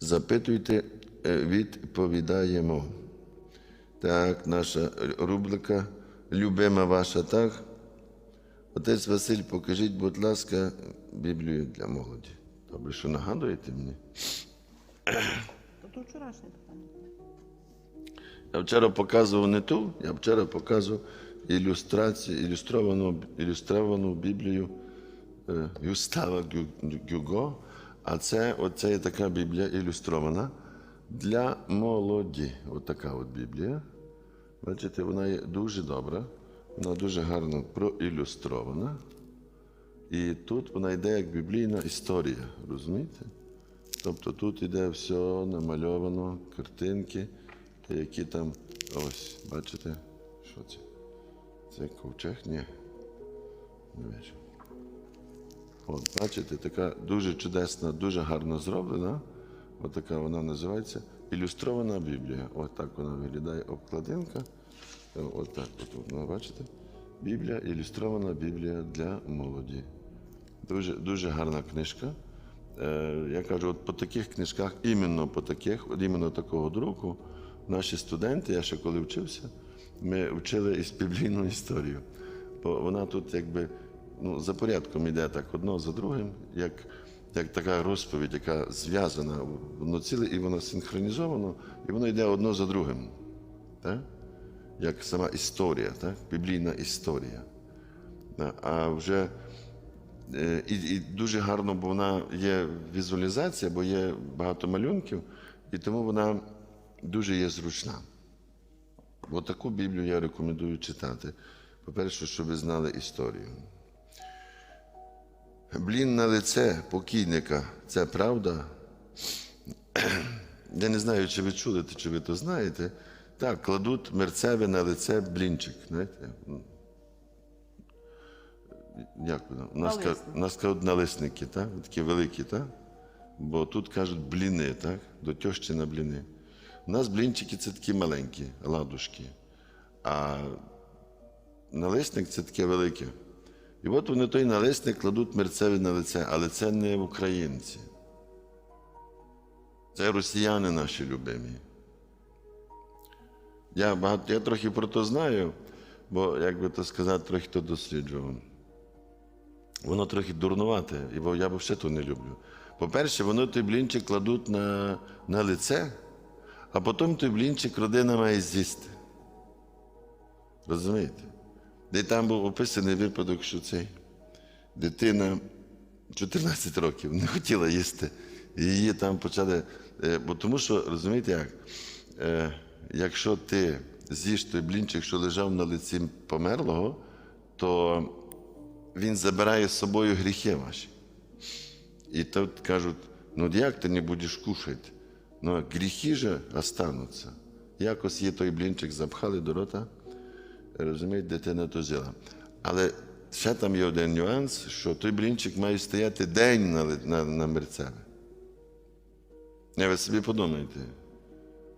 Запитуйте, е, відповідаємо. Так, наша рубрика любима ваша, так? Отець Василь, покажіть, будь ласка, Біблію для молоді. Добре, що нагадуєте мені? То вчорашнє питання. Я вчора показував не ту, я вчора показував ілюстрацію, ілюстровану, ілюстровану Біблію е, Юстава Гю- Гюго. А це оце є така Біблія ілюстрована для молоді. От така от Біблія. Бачите, вона є дуже добра, вона дуже гарно проілюстрована. І тут вона йде як біблійна історія, розумієте? Тобто тут іде все намальовано, картинки, які там. Ось, бачите, що це? Це ковчег? Ні. Не бачу. От, бачите, така дуже чудесна, дуже гарно зроблена. От вона називається ілюстрована Біблія. От так вона виглядає обкладинка. Е, От от, вона, бачите? Біблія, ілюстрована Біблія для молоді. Дуже, дуже гарна книжка. Е, я кажу, от по таких книжках, іменно по таких, от іменно такого друку, наші студенти, я ще коли вчився, ми вчили із біблійну історію. Бо вона тут якби ну, за порядком йде так одно за другим, як, як така розповідь, яка зв'язана воно ціле, і воно синхронізовано, і воно йде одно за другим. Так? Як сама історія, так? біблійна історія. А вже Е, І, і дуже гарно, бо вона є візуалізація, бо є багато малюнків, і тому вона дуже є зручна. Бо таку Біблію я рекомендую читати. По-перше, щоб ви знали історію. Блін на лице покійника це правда. Я не знаю, чи ви чули, чи ви то знаєте. Так, кладуть мерцеве на лице блінчик. Знаєте? Як воно? У нас, кажуть налисники, так? такі великі, так? Бо тут кажуть бліни, так? До тьощі на бліни. У нас блінчики це такі маленькі, ладушки. А налисник це таке велике. І от вони той налисник кладуть мерцеві на лице, але це не українці. Це росіяни наші любимі. Я, багато, я трохи про то знаю, бо, як би то сказати, трохи то досліджував. Воно трохи дурнувате, і я взагалі то не люблю. По-перше, воно той блінчик кладуть на, на лице, а потім той блінчик родина має з'їсти. Розумієте? Де там був описаний випадок, що цей дитина 14 років не хотіла їсти. І її там почали. е, Бо тому що, розумієте як, е, якщо ти з'їш той блінчик, що лежав на лиці померлого, то він забирає з собою гріхи ваші. І тут кажуть, ну як ти не будеш кушати? Ну, гріхи же остануться. Якось є той блінчик, запхали до рота, розумієте, дитина то з'їла. Але ще там є один нюанс, що той блінчик має стояти день на, на, на мерцеве. Не, ви собі подумайте.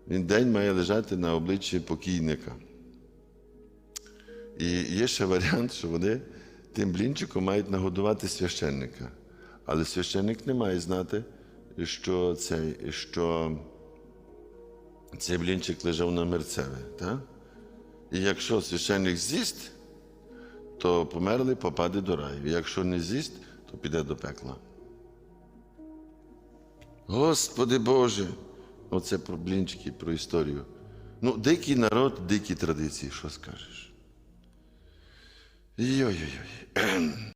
Він день має лежати на обличчі покійника. І є ще варіант, що вони тим блінчиком мають нагодувати священника. Але священник не має знати, що цей, що цей блінчик лежав на мерцеве. Так? І якщо священник з'їсть, то померлий попаде до раю. Якщо не з'їсть, то піде до пекла. Господи Боже! Оце про блінчики, про історію. Ну, дикий народ, дикі традиції, що скажеш? Йой-йой-йой.